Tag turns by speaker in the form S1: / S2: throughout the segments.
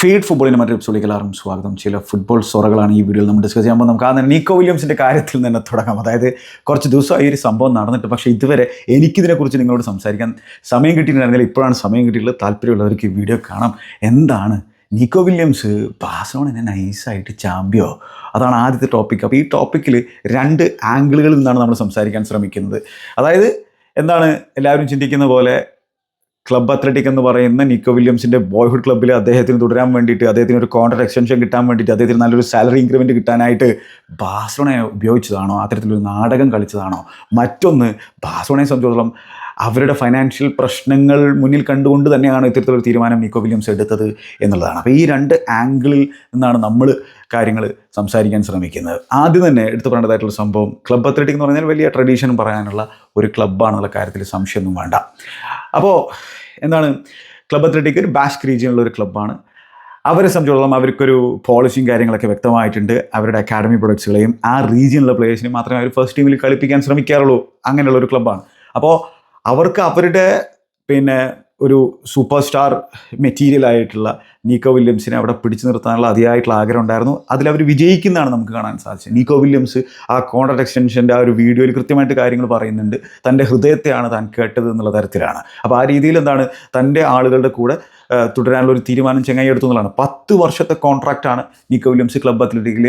S1: Feed ഫുട്ബോളിന്റെ മറ്റൊരു എപ്പിസോഡിലേക്ക് എല്ലാവർക്കും സ്വാഗതം. ചില ഫുട്ബോൾ സൊറകളാണ് ഈ വീഡിയോയിൽ നമ്മൾ ഡിസ്കസ് ചെയ്യുമ്പോൾ നമുക്ക് ആ നീക്കോ വില്യംസിന്റെ കാര്യത്തിൽ തന്നെ തുടങ്ങാം. അതായത് കുറച്ച് ദിവസമായി ഒരു സംഭവം നടന്നിട്ട് പക്ഷേ ഇതുവരെ എനിക്കിതിനെക്കുറിച്ച് നിങ്ങളോട് സംസാരിക്കാൻ സമയം കിട്ടിയിട്ടുണ്ടെങ്കിൽ ഇപ്പോഴാണ് സമയം കിട്ടിയിട്ടുള്ളത് താല്പര്യമുള്ളവർക്ക് വീഡിയോ കാണാം. എന്താണ്? നിക്കോ വില്യംസ് ബാസോണിനെ നൈസായിട്ട് ചാമ്പ്യോ? അതാണ് ആദ്യത്തെ ടോപ്പിക് അപ്പോൾ ഈ ടോപ്പിക്കിൽ രണ്ട് ആംഗിളുകളിൽ നിന്നാണ് നമ്മൾ സംസാരിക്കാൻ ശ്രമിക്കുന്നത്. അതായത് എന്താണ്? എല്ലാവരും ചിന്തിക്കുന്ന പോലെ ക്ലബ് അത്ലറ്റിക് എന്ന് പറയുന്ന നിക്കോ വില്യംസിന്റെ ബോയ്ഹുഡ് ക്ലബ്ബിൽ അദ്ദേഹത്തിന് തുടരാൻ വേണ്ടിയിട്ട് അദ്ദേഹത്തിന് ഒരു കോൺട്രാക്ട് എക്സ്റ്റൻഷൻ കിട്ടാൻ വേണ്ടിയിട്ട് അദ്ദേഹത്തിന് നല്ലൊരു സാലറി ഇൻക്രിമെന്റ് കിട്ടാനായിട്ട് ബാസോണയെ ഉപയോഗിച്ചതാണോ? അത്തരത്തിലൊരു നാടകം കളിച്ചതാണോ? മറ്റൊന്ന് ബാസോണയെ സംബന്ധിച്ചിടത്തോളം അവരുടെ ഫൈനാൻഷ്യൽ പ്രശ്നങ്ങൾ മുന്നിൽ കണ്ടുകൊണ്ട് തന്നെയാണ് ഇത്തരത്തിലൊരു തീരുമാനം നിക്കോ വില്യംസ് എടുത്തത് എന്നുള്ളതാണ്. അപ്പോൾ ഈ രണ്ട് ആംഗിളിൽ നിന്നാണ് നമ്മൾ കാര്യങ്ങൾ സംസാരിക്കാൻ ശ്രമിക്കുന്നത്. ആദ്യം തന്നെ എടുത്തു പറയേണ്ടതായിട്ടുള്ള സംഭവം ക്ലബ് അത്ലറ്റിക് എന്ന് പറഞ്ഞാൽ വലിയ ട്രഡീഷൻ പറയാനുള്ള ഒരു ക്ലബ്ബാണെന്നുള്ള കാര്യത്തിൽ സംശയമൊന്നും വേണ്ട. അപ്പോൾ എന്താണ്? ക്ലബ് അത്ലറ്റിക് ഒരു ബാസ്ക് റീജിയനുള്ള ഒരു ക്ലബ്ബാണ് അവരെ സംബന്ധിച്ചിടത്തോളം അവർക്കൊരു പോളിസിയും കാര്യങ്ങളൊക്കെ വ്യക്തമായിട്ടുണ്ട്. അവരുടെ അക്കാഡമി പ്രൊഡക്ട്സുകളെയും ആ റീജിയനിലെ പ്ലേയേഴ്സിനെ മാത്രമേ അവർ ഫസ്റ്റ് ടീമിൽ കളിപ്പിക്കാൻ ശ്രമിക്കാറുള്ളൂ. അങ്ങനെയുള്ള ഒരു ക്ലബ്ബാണ് അപ്പോൾ അവർക്ക് അവരുടെ പിന്നെ ഒരു സൂപ്പർ സ്റ്റാർ മെറ്റീരിയൽ ആയിട്ടുള്ള നീക്കോ വില്യംസിനെ അവിടെ പിടിച്ചു നിർത്താനുള്ള അതിയായിട്ടുള്ള ആഗ്രഹം ഉണ്ടായിരുന്നു. അതിലവർ വിജയിക്കുന്നതാണ് നമുക്ക് കാണാൻ സാധിച്ചത്. നീക്കോ വില്യംസ് ആ കോൺട്രാക്ട് എക്സ്റ്റൻഷന്റെ ആ ഒരു വീഡിയോയിൽ കൃത്യമായിട്ട് കാര്യങ്ങൾ പറയുന്നുണ്ട്. തന്റെ ഹൃദയത്തെയാണ് താൻ കേട്ടത് എന്നുള്ള തരത്തിലാണ്. അപ്പോൾ ആ രീതിയിൽ എന്താണ് തന്റെ ആളുകളുടെ കൂടെ തുടരാനുള്ള ഒരു തീരുമാനം ചെങ്ങായി എടുത്തു എന്നുള്ളതാണ്. പത്ത് വർഷത്തെ കോൺട്രാക്റ്റാണ് നീക്കോ വില്യംസ് ക്ലബ് അത്ലറ്റിക്കിൽ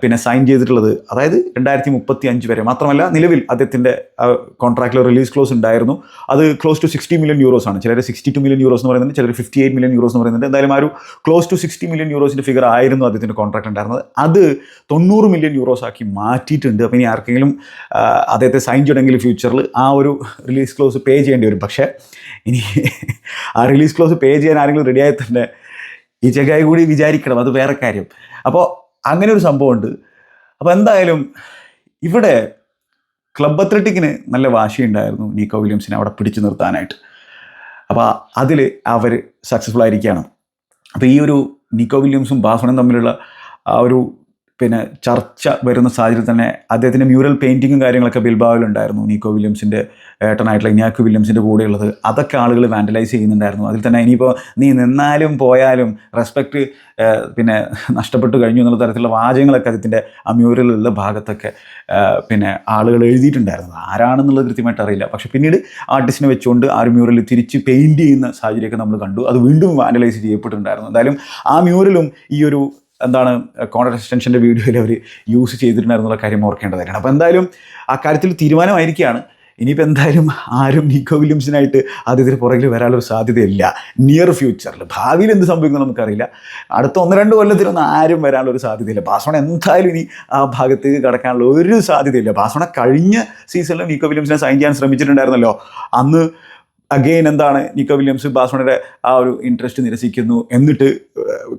S1: പിന്നെ സൈൻ ചെയ്തിട്ടുള്ളത്. അതായത് രണ്ടായിരത്തി മുപ്പത്തി അഞ്ച് വരെ. മാത്രമല്ല നിലവിൽ അദ്ദേഹത്തിന്റെ കോൺട്രാക്റ്റിൽ റിലീസ് ക്ലോസ് ഉണ്ടായിരുന്നു. അത് close to sixty million euros ആണ്. ചിലർ സിക്സ്റ്റി ടു മില്യൺ യൂറോസ് എന്ന് പറയുന്നുണ്ട് ചിലർ ഫിഫ്റ്റി എയ്റ്റ് മില്യൺ യൂറോസ് എന്ന് പറയുന്നുണ്ട്. എന്തായാലും ആ ഒരു ക്ലോസ് ടു സിക്സ്റ്റി മില്യൺ യൂറോസിന്റെ ഫിഗർ ആയിരുന്നു അദ്ദേഹത്തിന്റെ കോൺട്രാക്ട് ഉണ്ടായിരുന്നത്. അത് തൊണ്ണൂറ് മില്യൺ യൂറോസ് ആക്കി മാറ്റിയിട്ടുണ്ട്. അപ്പോൾ ഇനി ആർക്കെങ്കിലും അദ്ദേഹത്തെ സൈൻ ചെയ്യണമെങ്കിൽ ഫ്യൂച്ചറിൽ ആ ഒരു റിലീസ് ക്ലോസ് പേ ചെയ്യേണ്ടി വരും. പക്ഷേ ഇനി ആ റിലീസ് ക്ലോസ് പേ ചെയ്യാൻ ആരെങ്കിലും റെഡിയായി തന്നെ ഈ ചെക്കായി കൂടി വിചാരിക്കണം. അത് വേറെ കാര്യം. അപ്പോൾ അങ്ങനെ ഒരു സംഭവമുണ്ട്. അപ്പോൾ എന്തായാലും ഇവിടെ ക്ലബ് അത്ലറ്റിക്കിന് നല്ല വാശിയുണ്ടായിരുന്നു നീക്കോ വില്യംസിനെ അവിടെ പിടിച്ചു നിർത്താനായിട്ട്. അപ്പോൾ അതിൽ അവർ സക്സസ്ഫുൾ ആയിരിക്കുകയാണ്. അപ്പോൾ ഈ ഒരു നിക്കോ വില്യംസും ബാസണും തമ്മിലുള്ള ആ ഒരു പിന്നെ ചർച്ച വരുന്ന സാഹചര്യത്തിൽ തന്നെ അദ്ദേഹത്തിന്റെ മ്യൂറൽ പെയിന്റിങ്ങും കാര്യങ്ങളൊക്കെ ബിൽബാവിലുണ്ടായിരുന്നു നീക്കോ വില്യംസിന്റെ ഏട്ടനായിട്ടുള്ള ഇനിയാക്കു വില്യംസിന്റെ കൂടെയുള്ളത്. അതൊക്കെ ആളുകൾ വാൻഡലൈസ് ചെയ്യുന്നുണ്ടായിരുന്നു. അതിൽ തന്നെ ഇനിയിപ്പോൾ നീ നിന്നാലും പോയാലും റെസ്പെക്റ്റ് പിന്നെ നഷ്ടപ്പെട്ടു കഴിഞ്ഞു എന്നുള്ള തരത്തിലുള്ള വാചകങ്ങളൊക്കെ അദ്ദേഹത്തിന്റെ ആ മ്യൂറലുള്ള ഭാഗത്തൊക്കെ പിന്നെ ആളുകൾ എഴുതിയിട്ടുണ്ടായിരുന്നു. ആരാണെന്നുള്ളത് കൃത്യമായിട്ട് അറിയില്ല. പക്ഷേ പിന്നീട് ആർട്ടിസ്റ്റിനെ വെച്ചുകൊണ്ട് ആ ഒരു മ്യൂറൽ തിരിച്ച് പെയിന്റ് ചെയ്യുന്ന സാഹചര്യമൊക്കെ നമ്മൾ കണ്ടു. അത് വീണ്ടും വാൻഡലൈസ് ചെയ്യപ്പെട്ടിട്ടുണ്ടായിരുന്നു. എന്തായാലും ആ മ്യൂറലും ഈ ഒരു എന്താണ് കോൺട്രാക്ട് എക്സ്റ്റൻഷന്റെ വീഡിയോയിൽ അവർ യൂസ് ചെയ്തിട്ടുണ്ടായിരുന്നുള്ള കാര്യം ഓർക്കേണ്ടതായിരുന്നു അപ്പോൾ എന്തായാലും ആ കാര്യത്തിൽ തീരുമാനമായിരിക്കുകയാണ്. ഇനിയിപ്പോൾ എന്തായാലും ആരും നിക്കോ വില്യംസിനായിട്ട് ആദ്യത്തിന് പുറകിൽ വരാനുള്ള സാധ്യതയില്ല. നിയർ ഫ്യൂച്ചറിൽ ഭാവിയിൽ എന്ത് സംഭവിക്കുന്നു നമുക്കറിയില്ല. അടുത്ത ഒന്ന് രണ്ട് കൊല്ലത്തിലൊന്നും ആരും വരാനുള്ള ഒരു സാധ്യതയില്ല. ബാസോണ എന്തായാലും ഇനി ആ ഭാഗത്തേക്ക് കടക്കാനുള്ള ഒരു സാധ്യതയില്ല. ബാസോണ കഴിഞ്ഞ സീസണിൽ നിക്കോ വില്യംസിനെ സൈൻ ചെയ്യാൻ ശ്രമിച്ചിട്ടുണ്ടായിരുന്നല്ലോ. അന്ന് അഗെയിൻ എന്താണ് നിക്കോ വില്യംസ് ബാസ്മണിയുടെ ആ ഒരു ഇൻട്രസ്റ്റ് നിരസിക്കുന്നു എന്നിട്ട്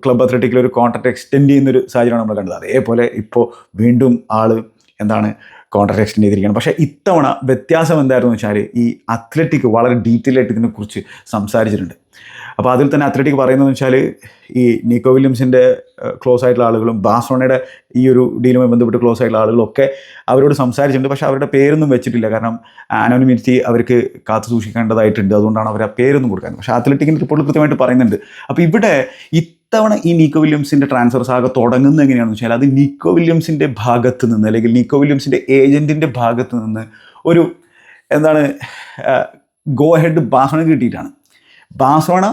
S1: ക്ലബ് അത്ലറ്റിക്കിൽ ഒരു കോൺട്രാക്ട് എക്സ്റ്റെൻഡ് ചെയ്യുന്ന ഒരു സാഹചര്യമാണ് നമ്മൾ കണ്ടത്. അതേപോലെ ഇപ്പോൾ വീണ്ടും ആൾ എന്താണ് കോൺട്രാക്ട് എക്സ്റ്റെൻഡ് ചെയ്തിരിക്കുകയാണ്. പക്ഷേ ഇത്തവണ വ്യത്യാസം എന്തായിരുന്നു വെച്ചാൽ ഈ അത്ലറ്റിക് വളരെ ഡീറ്റെയിൽ ആയിട്ട് ഇതിനെക്കുറിച്ച് സംസാരിച്ചിട്ടുണ്ട്. അപ്പോൾ അതിൽ തന്നെ അത്ലറ്റിക് പറയുന്നതെന്ന് വെച്ചാൽ ഈ നിക്കോ വില്യംസിന്റെ ക്ലോസ് ആയിട്ടുള്ള ആളുകളും ബാസോണയുടെ ഈ ഒരു ഡീലുമായി ബന്ധപ്പെട്ട് ക്ലോസ് ആയിട്ടുള്ള ആളുകളൊക്കെ അവരോട് സംസാരിച്ചിട്ടുണ്ട്. പക്ഷേ അവരുടെ പേരൊന്നും വെച്ചിട്ടില്ല. കാരണം അനോണിമിറ്റി അവർക്ക് കാത്തു സൂക്ഷിക്കേണ്ടതായിട്ടുണ്ട്. അതുകൊണ്ടാണ് അവർ ആ പേരൊന്നും കൊടുക്കാൻ പക്ഷേ അത്ലറ്റിക്കിന്റെ റിപ്പോർട്ടിൽ കൃത്യമായിട്ട് പറയുന്നുണ്ട്. അപ്പോൾ ഇവിടെ ഇത്തവണ ഈ നിക്കോ വില്യംസിന്റെ ട്രാൻസ്ഫർ സാഗ തുടങ്ങുന്നത് എങ്ങനെയാണെന്ന് വെച്ചാൽ അത് നിക്കോ വില്യംസിന്റെ ഭാഗത്ത് നിന്ന് അല്ലെങ്കിൽ നിക്കോ വില്യംസിന്റെ ഏജന്റിന്റെ ഭാഗത്ത് നിന്ന് ഒരു എന്താണ് ഗോ ഹെഡ് ബാസോണ കിട്ടിയിട്ടാണ്. ബാസോണ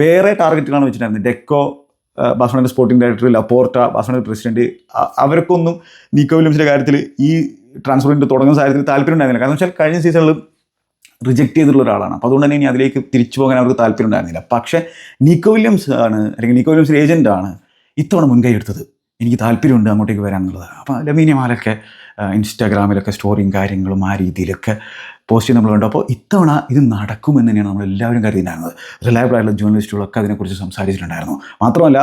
S1: വേറെ ടാർഗറ്റുകളാണ് വെച്ചിട്ടുണ്ടായിരുന്നത്. ഡെക്കോ ബാസോണയുടെ സ്പോർട്ടിംഗ് ഡയറക്ടർ ലപ്പോർട്ട ബാസോണയുടെ പ്രസിഡന്റ് അവർക്കൊന്നും നിക്കോ വില്യംസിന്റെ കാര്യത്തിൽ ഈ ട്രാൻസ്ഫറിന്റെ തുടങ്ങുന്ന സാഹചര്യത്തിൽ താല്പര്യം ഉണ്ടായിരുന്നില്ല. കാരണം വെച്ചാൽ കഴിഞ്ഞ സീസണിൽ റിജക്റ്റ് ചെയ്തിട്ടുള്ള ഒരാളാണ്. അപ്പോൾ അതുകൊണ്ട് തന്നെ ഇനി അതിലേക്ക് തിരിച്ചു പോകാൻ അവർക്ക് താല്പര്യം ഉണ്ടായിരുന്നില്ല. പക്ഷേ നിക്കോ വില്യംസ് ആണ് അല്ലെങ്കിൽ നിക്കോ വില്യംസ് ഏജന്റ് ആണ് ഇത്തവണ മുൻകൈ എടുത്തത്. എനിക്ക് താല്പര്യമുണ്ട് അങ്ങോട്ടേക്ക് വരാനുള്ളത്. അപ്പോൾ ലമീനിയമാലൊക്കെ ഇൻസ്റ്റാഗ്രാമിലൊക്കെ സ്റ്റോറിയും കാര്യങ്ങളും ആ രീതിയിലൊക്കെ പോസ്റ്റ് കണ്ടു അപ്പോൾ ഇത്തവണ ഇത് നടക്കുമെന്ന് തന്നെയാണ് നമ്മൾ എല്ലാവരും കരുതിയിട്ടുണ്ടായിരുന്നത് റിലയബിൾ ആയിട്ടുള്ള ജേർണലിസ്റ്റുകളൊക്കെ അതിനെക്കുറിച്ച് സംസാരിച്ചിട്ടുണ്ടായിരുന്നു. മാത്രമല്ല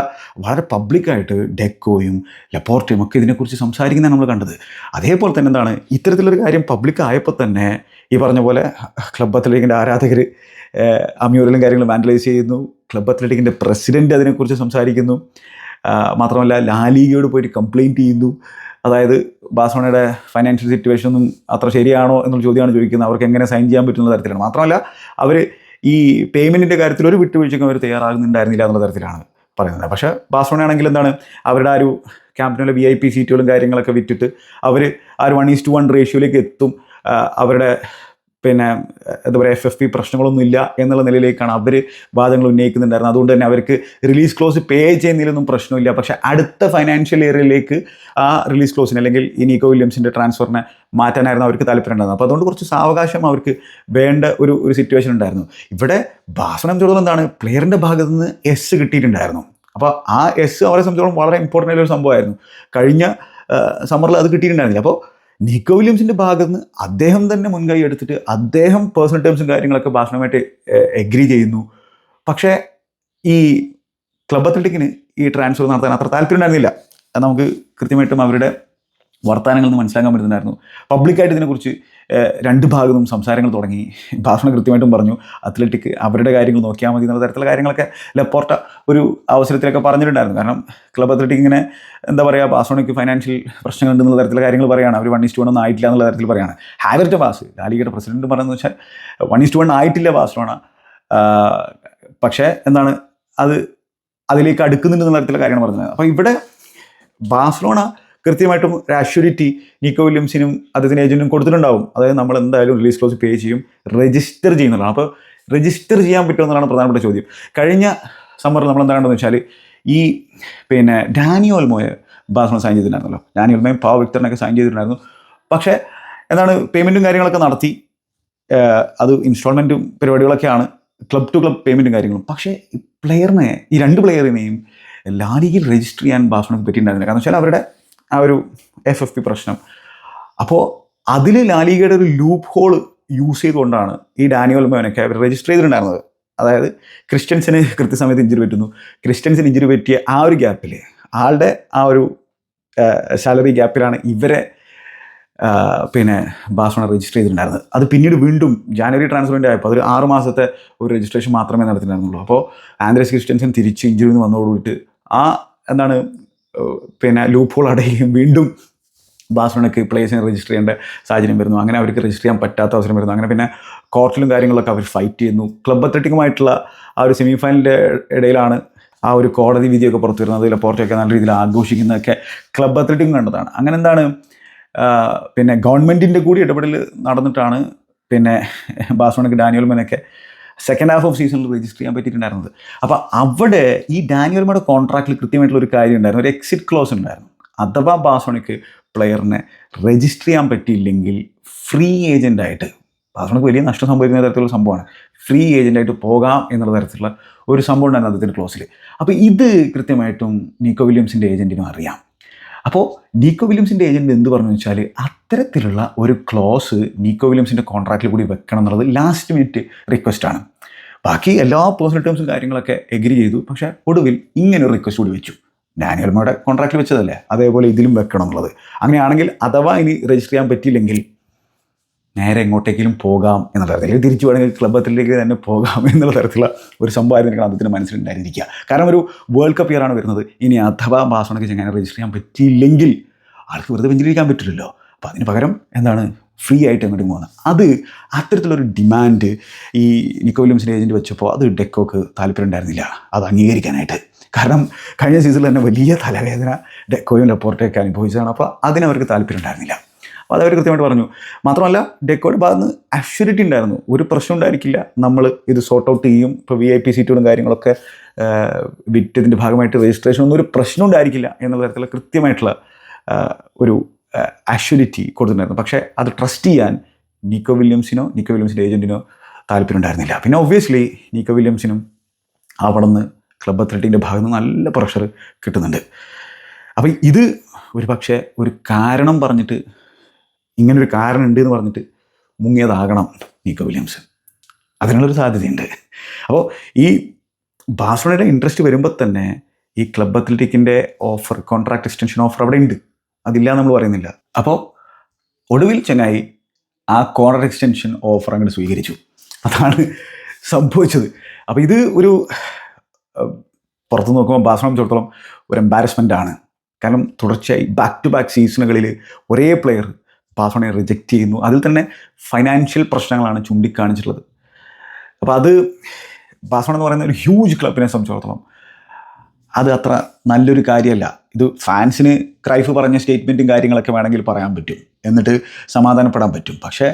S1: വളരെ പബ്ലിക്കായിട്ട് ഡെക്കോയും ലപ്പോർട്ടയും ഒക്കെ ഇതിനെക്കുറിച്ച് സംസാരിക്കുന്നതാണ് നമ്മൾ കണ്ടത്. അതേപോലെ തന്നെ എന്താണ് ഇത്തരത്തിലൊരു കാര്യം പബ്ലിക് ആയപ്പോൾ തന്നെ ഈ പറഞ്ഞ പോലെ ക്ലബ് അത്ലറ്റിക്കിന്റെ ആരാധകർ അമ്യൂറിലും കാര്യങ്ങളും വാൻഡലൈസ് ചെയ്യുന്നു. ക്ലബ് അത്ലറ്റിക്കിന്റെ പ്രസിഡന്റ് അതിനെക്കുറിച്ച് സംസാരിക്കുന്നു. മാത്രമല്ല ലാലീഗയോട് പോയിട്ട് കംപ്ലയിന്റ് ചെയ്യുന്നു. അതായത് ബാസോണയുടെ ഫൈനാൻഷ്യൽ സിറ്റുവേഷൻ ഒന്നും അത്ര ശരിയാണോ എന്നുള്ള ചോദ്യമാണ് ചോദിക്കുന്നത്. അവർക്ക് എങ്ങനെ സൈൻ ചെയ്യാൻ പറ്റുന്ന തരത്തിലാണ്. മാത്രമല്ല അവർ ഈ പേയ്മെന്റിന്റെ കാര്യത്തിൽ ഒരു വിട്ടുവീഴ്ചയ്ക്കും അവർ തയ്യാറാകുന്നുണ്ടായിരുന്നില്ല എന്നുള്ള തരത്തിലാണ് പറയുന്നത്. പക്ഷേ ബാസോണയാണെങ്കിൽ എന്താണ്? അവരുടെ ആ ഒരു ക്യാമ്പിനുള്ള വി ഐ പി സീറ്റുകളും കാര്യങ്ങളൊക്കെ വിറ്റിട്ട് അവർ ആ ഒരു വൺ ഈസ് ടു വൺ റേഷ്യോയിലേക്ക് എത്തും. അവരുടെ പിന്നെ എന്താ പറയുക എഫ് എഫ് പി പ്രശ്നങ്ങളൊന്നും ഇല്ല എന്നുള്ള നിലയിലേക്കാണ് അവർ വാദങ്ങൾ ഉന്നയിക്കുന്നുണ്ടായിരുന്നത്. അതുകൊണ്ട് തന്നെ അവർക്ക് റിലീസ് ക്ലോസ് പേ ചെയ്യുന്നതിലൊന്നും പ്രശ്നമില്ല. പക്ഷേ അടുത്ത ഫൈനാൻഷ്യൽ ഇയറിലേക്ക് ആ റിലീസ് ക്ലോസിന് അല്ലെങ്കിൽ ഈ നീക്കോ വില്യംസിന്റെ ട്രാൻസ്ഫറിനെ മാറ്റാനായിരുന്നു അവർക്ക് താല്പര്യം ഉണ്ടായിരുന്നത് അപ്പോൾ അതുകൊണ്ട് കുറച്ച് സാവകാശം അവർക്ക് വേണ്ട ഒരു ഒരു സിറ്റുവേഷൻ ഉണ്ടായിരുന്നു. ഇവിടെ ബാസനെ സംബന്ധിച്ചിടത്തോളം എന്താണ്? പ്ലെയറിന്റെ ഭാഗത്ത് നിന്ന് എസ് കിട്ടിയിട്ടുണ്ടായിരുന്നു. അപ്പോൾ ആ എസ് അവരെ സംബന്ധിച്ചിടത്തോളം വളരെ ഇമ്പോർട്ടന്റ് ഒരു സംഭവമായിരുന്നു. കഴിഞ്ഞ സമ്മറിൽ അത് കിട്ടിയിട്ടുണ്ടായിരുന്നില്ല. അപ്പോൾ നിക്കോ വില്യംസിന്റെ ഭാഗത്ത് നിന്ന് അദ്ദേഹം തന്നെ മുൻകൈ എടുത്തിട്ട് അദ്ദേഹം പേഴ്സണൽ ടേംസും കാര്യങ്ങളൊക്കെ ഭാഷണമായിട്ട് എഗ്രി ചെയ്യുന്നു. പക്ഷേ ഈ ക്ലബ് അത്ലറ്റിക്കിന് ഈ ട്രാൻസ്ഫർ നടത്താൻ അത്ര താല്പര്യം ഉണ്ടായിരുന്നില്ല. നമുക്ക് കൃത്യമായിട്ടും അവരുടെ വർത്തമാനങ്ങളിൽ നിന്ന് മനസ്സിലാക്കാൻ പറ്റുന്നുണ്ടായിരുന്നു. പബ്ലിക്കായിട്ട് ഇതിനെക്കുറിച്ച് രണ്ട് ഭാഗത്തും സംസാരങ്ങൾ തുടങ്ങി. ഭാഷണം കൃത്യമായിട്ടും പറഞ്ഞു. അത്ലറ്റിക് അവരുടെ കാര്യങ്ങൾ നോക്കിയാൽ മതി എന്നുള്ള തരത്തിലുള്ള കാര്യങ്ങളൊക്കെ ലെപ്പോർട്ട ഒരു അവസരത്തിലൊക്കെ പറഞ്ഞിട്ടുണ്ടായിരുന്നു. കാരണം ക്ലബ് അത്ലറ്റിക് ഇങ്ങനെ എന്താ പറയുക ബാസോണയ്ക്ക് ഫൈനാൻഷ്യൽ പ്രശ്നങ്ങൾ ഉണ്ടെന്നുള്ള തരത്തിലുള്ള കാര്യങ്ങൾ പറയുകയാണ്. അവർ വൺ ഇസ്റ്റ് വൺ ഒന്നും ആയിട്ടില്ല എന്നുള്ള തരത്തിൽ പറയുകയാണ്. ഹാവർട്ട് ബാസ് ലാലിയുടെ പ്രസിഡന്റ് പറയുന്നത് വെച്ചാൽ വൺ ഇസ്റ്റ് വൺ ആയിട്ടില്ല ബാസോണ പക്ഷേ എന്താണ് അത് അതിലേക്ക് അടുക്കുന്നുണ്ടെന്നുള്ള തരത്തിലുള്ള കാര്യങ്ങൾ പറഞ്ഞത്. അപ്പോൾ ഇവിടെ ബാഴ്സലോണ കൃത്യമായിട്ടും ഒരു നിക്കോ വില്യംസിനും അദ്ദേഹത്തിന് ഏജന്റും കൊടുത്തിട്ടുണ്ടാവും. അതായത് നമ്മൾ എന്തായാലും റിലീസ് ക്ലോസ് പേ ചെയ്യും രജിസ്റ്റർ ചെയ്യുന്നതാണ്. അപ്പോൾ രജിസ്റ്റർ ചെയ്യാൻ പറ്റുമെന്നുള്ളതാണ് പ്രധാനപ്പെട്ട ചോദ്യം. കഴിഞ്ഞ സമ്മറിൽ നമ്മൾ എന്താ കണ്ടെന്ന് വെച്ചാൽ ഈ പിന്നെ ഡാനിയോൽ മോയെ ബാസ്മ സൈൻ ചെയ്തിട്ടുണ്ടായിരുന്നല്ലോ. ഡാനിയോൽ മോയും പാവ വിക്ടറിനൊക്കെ സൈൻ ചെയ്തിട്ടുണ്ടായിരുന്നു. പക്ഷേ എന്താണ് പേയ്മെന്റും കാര്യങ്ങളൊക്കെ നടത്തി. അത് ഇൻസ്റ്റാൾമെന്റും പരിപാടികളൊക്കെയാണ് ക്ലബ് ടു ക്ലബ് പേയ്മെന്റും കാര്യങ്ങളും. പക്ഷേ പ്ലെയറിനെ ഈ രണ്ട് പ്ലെയറിനെയും ലാലിയിൽ രജിസ്റ്റർ ചെയ്യാൻ ബാഴ്സലോണയ്ക്ക് പറ്റിയിട്ടുണ്ടായിരുന്നില്ല. കാരണം വെച്ചാൽ അവരുടെ ആ ഒരു എഫ് എഫ് പി പ്രശ്നം. അപ്പോൾ അതിൽ ലാലിഗയുടെ ഒരു ലൂപ്പ് ഹോൾ യൂസ് ചെയ്തുകൊണ്ടാണ് ഈ ഡാനിയൽ മോനൊക്കെ അവർ രജിസ്റ്റർ ചെയ്തിട്ടുണ്ടായിരുന്നത്. അതായത് ക്രിസ്ത്യൻസിന് കൃത്യസമയത്ത് ഇഞ്ചുറി പറ്റുന്നു. ക്രിസ്ത്യൻസിന് ഇഞ്ചുറി പറ്റിയ ആ ഒരു ഗ്യാപ്പിൽ ആളുടെ ആ ഒരു സാലറി ഗ്യാപ്പിലാണ് ഇവരെ പിന്നെ ബാസോണ രജിസ്റ്റർ ചെയ്തിട്ടുണ്ടായിരുന്നത്. അത് പിന്നീട് വീണ്ടും ജാനുവരി ട്രാൻസ്ഫറിന്റെ ആയപ്പോൾ അതൊരു ആറ് മാസത്തെ ഒരു രജിസ്ട്രേഷൻ മാത്രമേ നടത്തിയിട്ടുണ്ടായിരുന്നുള്ളൂ. അപ്പോൾ ആന്ധ്രസ് ക്രിസ്ത്യൻസൻ തിരിച്ച് ഇഞ്ചുരി നിന്ന് വന്നതോടുകൂടിയിട്ട് ആ എന്താണ് പിന്നെ ലൂപ്പ് ഹോൾ അടയുകയും വീണ്ടും ബാഴ്സലോണയ്ക്ക് പ്ലേസിനെ രജിസ്റ്റർ ചെയ്യേണ്ട സാഹചര്യം വരുന്നു. അങ്ങനെ അവർക്ക് രജിസ്റ്റർ ചെയ്യാൻ പറ്റാത്ത അവസരം വരുന്നു. അങ്ങനെ പിന്നെ കോർട്ടിലും കാര്യങ്ങളൊക്കെ അവർ ഫൈറ്റ് ചെയ്യുന്നു. ക്ലബ് അത്ലറ്റിക്കുമായിട്ടുള്ള ആ ഒരു സെമി ഫൈനലിന്റെ ഇടയിലാണ് ആ ഒരു കോടതി വിധിയൊക്കെ പുറത്തു വരുന്നത്. ലപ്പോർട്ടൊക്കെ നല്ല രീതിയിൽ ആഘോഷിക്കുന്നതൊക്കെ ക്ലബ് അത്ലറ്റിക്കും കണ്ടതാണ്. അങ്ങനെ എന്താണ് പിന്നെ ഗവൺമെന്റിന്റെ കൂടി ഇടപെടൽ നടന്നിട്ടാണ് പിന്നെ ബാഴ്സലോണയ്ക്ക് ഡാനിയൽ മെനൊക്കെ സെക്കൻഡ് ഹാഫ് ഓഫ് സീസണിൽ രജിസ്റ്റർ ചെയ്യാൻ പറ്റിയിട്ടുണ്ടായിരുന്നത്. അപ്പോൾ അവിടെ ഈ ഡാനിയൽമയുടെ കോൺട്രാക്റ്റിൽ കൃത്യമായിട്ടുള്ള ഒരു കാര്യം ഉണ്ടായിരുന്നു. ഒരു എക്സിറ്റ് ക്ലോസ് ഉണ്ടായിരുന്നു. അഥവാ ബാസോണിക്ക് പ്ലെയറിനെ രജിസ്റ്റർ ചെയ്യാൻ പറ്റിയില്ലെങ്കിൽ ഫ്രീ ഏജന്റായിട്ട് ബാസോണിക്ക് വലിയ നഷ്ടം സംഭവിക്കുന്ന തരത്തിലുള്ള സംഭവമാണ്. ഫ്രീ ഏജന്റായിട്ട് പോകാം എന്നുള്ള തരത്തിലുള്ള ഒരു സംഭവം ഉണ്ടായിരുന്നു അദ്ദേഹത്തിന്റെ ക്ലോസിൽ അപ്പോൾ ഇത് കൃത്യമായിട്ടും നിക്കോ വില്യംസിന്റെ ഏജന്റിനും അറിയാം. അപ്പോൾ നീക്കോ വില്യംസിന്റെ ഏജന്റ് എന്ത് പറഞ്ഞു വെച്ചാൽ അത്തരത്തിലുള്ള ഒരു ക്ലോസ് നീക്കോ വില്യംസിന്റെ കോൺട്രാക്റ്റിൽ കൂടി വെക്കണം എന്നുള്ളത് ലാസ്റ്റ് മിനിറ്റ് റിക്വസ്റ്റാണ് ബാക്കി എല്ലാ പേഴ്സണൽ ടേംസും കാര്യങ്ങളൊക്കെ എഗ്രി ചെയ്തു. പക്ഷേ ഒടുവിൽ ഇങ്ങനെ ഒരു റിക്വസ്റ്റ് കൂടി വെച്ചു. ഡാനിയൽമയുടെ കോൺട്രാക്റ്റിൽ വെച്ചതല്ലേ? അതേപോലെ ഇതിലും വെക്കണം എന്നുള്ളത്. അങ്ങനെയാണെങ്കിൽ അഥവാ ഇനി രജിസ്റ്റർ ചെയ്യാൻ പറ്റിയില്ലെങ്കിൽ നേരെ എങ്ങോട്ടേക്കെങ്കിലും പോകാം എന്നുള്ള തരത്തിൽ തിരിച്ചു വേണമെങ്കിൽ ക്ലബത്തിലേക്ക് തന്നെ പോകാം എന്നുള്ള തരത്തിലുള്ള ഒരു സംഭാവന എനിക്ക് അദ്ദേഹത്തിന് മനസ്സിലുണ്ടായിരിക്കുക. കാരണം ഒരു വേൾഡ് കപ്പ് ഇയറാണ് വരുന്നത്. ഇനി അഥവാ ബാസോണയ്ക്ക് ചെങ്ങനെ രജിസ്റ്റർ ചെയ്യാൻ പറ്റിയില്ലെങ്കിൽ ആൾക്ക് വെറുതെ ബെഞ്ചിലിരിക്കാൻ പറ്റില്ലല്ലോ. അപ്പോൾ അതിന് പകരം എന്താണ്? ഫ്രീ ആയിട്ട് അങ്ങോട്ട് പോകുന്നത് അത് അത്തരത്തിലൊരു ഡിമാൻഡ് ഈ നിക്കോ വില്യംസിന്റെ ഏജന്റ് വെച്ചപ്പോൾ അത് ഡെക്കോക്ക് താല്പര്യം ഉണ്ടായിരുന്നില്ല. അത് അംഗീകരിക്കാനായിട്ട്. കാരണം കഴിഞ്ഞ സീസണിൽ തന്നെ വലിയ തലവേദന ഡെക്കോയും ലപ്പോർട്ടൊക്കെ അനുഭവിച്ചതാണ്. അപ്പോൾ അതിനവർക്ക് താല്പര്യം ഉണ്ടായിരുന്നില്ല. അപ്പോൾ അതവർ കൃത്യമായിട്ട് പറഞ്ഞു. മാത്രമല്ല ഡെക്കോയുടെ ഭാഗത്ത് നിന്ന് അഷ്യൂരിറ്റി ഉണ്ടായിരുന്നു. ഒരു പ്രശ്നം ഉണ്ടായിരിക്കില്ല. നമ്മൾ ഇത് സോർട്ട് ഔട്ട് ചെയ്യും. ഇപ്പോൾ വി ഐ പി സീറ്റുകളും കാര്യങ്ങളൊക്കെ വിറ്റതിന്റെ ഭാഗമായിട്ട് രജിസ്ട്രേഷൻ ഒന്നും ഒരു പ്രശ്നം ഉണ്ടായിരിക്കില്ല എന്നുള്ള തരത്തിലുള്ള കൃത്യമായിട്ടുള്ള ഒരു അഷ്യൂരിറ്റി കൊടുത്തിട്ടുണ്ടായിരുന്നു. പക്ഷേ അത് ട്രസ്റ്റ് ചെയ്യാൻ നിക്കോ വില്യംസിനോ നിക്കോ വില്യംസിന്റെ ഏജന്റിനോ താല്പര്യം ഉണ്ടായിരുന്നില്ല. പിന്നെ ഒബ്വിയസ്ലി നിക്കോ വില്യംസിനും അവിടെ നിന്ന് ക്ലബ് അത്ലറ്റിന്റെ ഭാഗത്ത് നിന്ന് നല്ല പ്രഷർ കിട്ടുന്നുണ്ട്. അപ്പോൾ ഇത് ഒരു പക്ഷേ ഒരു കാരണം പറഞ്ഞിട്ട് ഇങ്ങനൊരു കാരണം ഉണ്ട് എന്ന് പറഞ്ഞിട്ട് മുങ്ങിയതാകണം നീക്കോ വില്യംസ് അതിനുള്ളൊരു സാധ്യതയുണ്ട്. അപ്പോൾ ഈ ബാഴ്സലോണയുടെ ഇൻട്രസ്റ്റ് വരുമ്പോൾ തന്നെ ഈ ക്ലബ് അത്ലറ്റിക്കിന്റെ ഓഫർ കോൺട്രാക്ട് എക്സ്റ്റൻഷൻ ഓഫർ അവിടെ ഉണ്ട്. അതില്ല നമ്മൾ പറയുന്നില്ല. അപ്പോൾ ഒടുവിൽ ചങ്ങായി ആ കോൺട്രാക്ട് എക്സ്റ്റൻഷൻ ഓഫർ അങ്ങോട്ട് സ്വീകരിച്ചു. അതാണ് സംഭവിച്ചത്. അപ്പോൾ ഇത് ഒരു പുറത്തു നോക്കുമ്പോൾ ബാഴ്സലോണ ചോടത്തോളം ഒരു എംബാരസ്മെന്റ് ആണ്. കാരണം തുടർച്ചയായി ബാക്ക് ടു ബാക്ക് സീസണുകളിൽ ഒരേ പ്ലെയർ ബാഴ്സലോണയെ റിജക്റ്റ് ചെയ്യുന്നു. അതിൽ തന്നെ ഫൈനാൻഷ്യൽ പ്രശ്നങ്ങളാണ് ചൂണ്ടിക്കാണിച്ചിട്ടുള്ളത്. അപ്പോൾ അത് പാസ്വേഡ് എന്ന് പറയുന്ന ഒരു ഹ്യൂജ് ക്ലബിനെ സംബന്ധിച്ചിടത്തോളം അത് അത്ര നല്ലൊരു കാര്യമല്ല. ഇത് ഫാൻസിന് ക്രൈഫ് പറഞ്ഞ സ്റ്റേറ്റ്മെന്റും കാര്യങ്ങളൊക്കെ വേണമെങ്കിൽ പറയാൻ പറ്റും. എന്നിട്ട് സമാധാനപ്പെടാൻ പറ്റും. പക്ഷേ